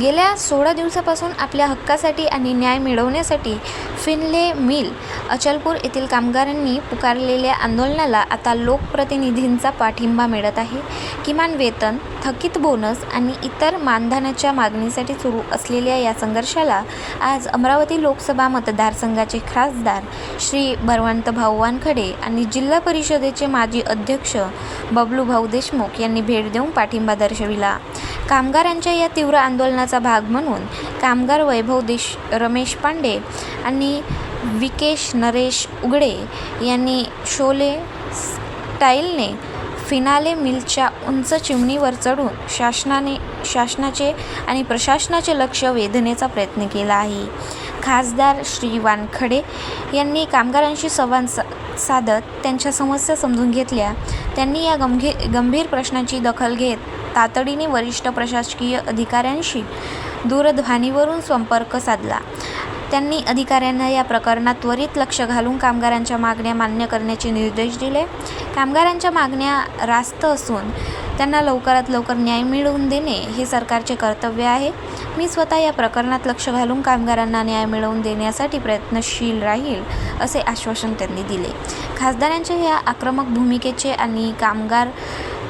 गेल्या सोळा दिवसापासून आपल्या हक्कासाठी आणि न्याय मिळवण्यासाठी फिनले मिल अचलपूर येथील कामगारांनी पुकारलेल्या आंदोलनाला आता लोकप्रतिनिधींचा पाठिंबा मिळत आहे. किमान वेतन थकीत बोनस आणि इतर मानधनाच्या मागणीसाठी सुरू असलेल्या या संघर्षाला आज अमरावती लोकसभा मतदारसंघाचे खासदार श्री बरवंत भाऊ वानखडे आणि जिल्हा परिषदेचे माजी अध्यक्ष बबलू भाऊ देशमुख यांनी भेट देऊन पाठिंबा दर्शविला. कामगारांच्या या तीव्र आंदोलनाचा भाग म्हणून कामगार वैभव देश रमेश पांडे आणि विकेश नरेश उगडे यांनी शोले स्टाईलने फिनाले मिलच्या उंच चिमणीवर चढून शासनाने शासनाचे आणि प्रशासनाचे लक्ष वेधण्याचा प्रयत्न केला आहे. खासदार श्री वानखडे यांनी कामगारांशी संवाद सा साधत त्यांच्या समस्या समजून घेतल्या. त्यांनी या गंभीर गंभीर प्रश्नाची दखल घेत तातडीने वरिष्ठ प्रशासकीय अधिकाऱ्यांशी दूरध्वनीवरून संपर्क साधला. त्यांनी अधिकाऱ्यांना या प्रकरणात त्वरित लक्ष घालून कामगारांच्या मागण्या मान्य करण्याचे निर्देश दिले. कामगारांच्या मागण्या रास्त असून त्यांना लवकरात लवकर न्याय मिळवून देणे हे सरकारचे कर्तव्य आहे. मी स्वतः या प्रकरणात लक्ष घालून कामगारांना न्याय मिळवून देण्यासाठी प्रयत्नशील राहील असे आश्वासन त्यांनी दिले. खासदारांच्या या आक्रमक भूमिकेचे आणि कामगार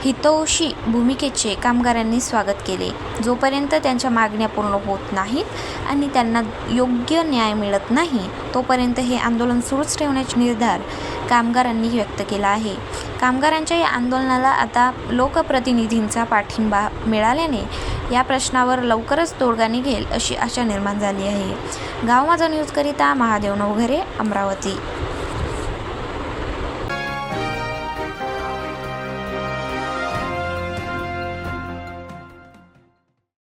हितोषी भूमिकेचे कामगारांनी स्वागत केले. जोपर्यंत त्यांच्या मागण्या पूर्ण होत नाहीत आणि त्यांना योग्य न्याय मिळत नाही तोपर्यंत हे आंदोलन सुरूच ठेवण्याचे निर्धार कामगारांनी व्यक्त केला आहे. कामगारांच्या या आंदोलनाला आता लोकप्रतिनिधींचा पाठिंबा मिळाल्याने या प्रश्नावर लवकरच तोडगा निघेल अशी आशा निर्माण झाली आहे. गाव माझा न्यूजकरिता महादेव नवघरे अमरावती.